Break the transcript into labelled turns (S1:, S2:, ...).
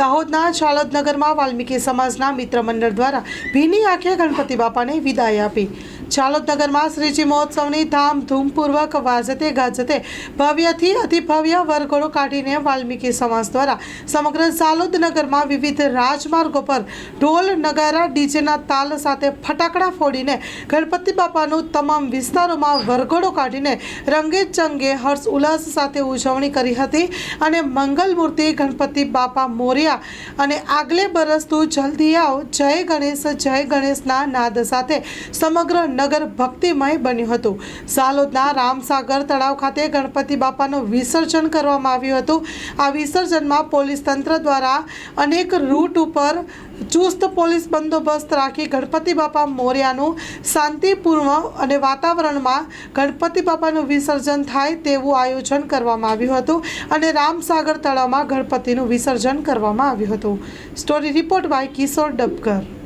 S1: દાહોદના ચાલોદનગરમાં વાલ્મીકી સમાજના મિત્ર મંડળ દ્વારા ભીની આંખે ગણપતિ બાપાને વિદાય આપી. ચાલોદનગરમાં શ્રીજી મહોત્સવની ધામધૂમપૂર્વક વાજતે ગાજતે ભવ્યથી અતિભવ્ય વરઘોડો કાઢીને વાલ્મીકી સમાજ દ્વારા સમગ્ર ચાલોદનગરમાં વિવિધ રાજમાર્ગો પર ઢોલ નગારા, ડીજેના તાલ સાથે ફટાકડા ફોડીને ગણપતિ બાપાનું તમામ વિસ્તારોમાં વરઘોડો કાઢીને રંગે ચંગે હર્ષ ઉલ્લાસ સાથે ઉજવણી કરી હતી અને મંગલ મૂર્તિ ગણપતિ બાપા મોર્યા અને આગલે બરસતું જલ્દી આવ, જય ગણેશ, જય ગણેશના નાદ સાથે સમગ્ર નગર ભક્તિમય બન્યું હતું. સાલોદના રામસાગર તળાવ ખાતે ગણપતિ બાપાનું વિસર્જન કરવામાં આવ્યું હતું. આ વિસર્જનમાં પોલીસ તંત્ર દ્વારા અનેક રૂટ ઉપર ચુસ્ત પોલીસ બંદોબસ્ત રાખી ગણપતિ બાપા મોર્યાનું શાંતિપૂર્ણ અને વાતાવરણમાં ગણપતિ બાપાનું વિસર્જન થાય તેવું આયોજન કરવામાં આવ્યું હતું અને રામસાગર તળાવમાં ગણપતિનું વિસર્જન કરવામાં આવ્યું હતું. Story report by Kishor Dabkar.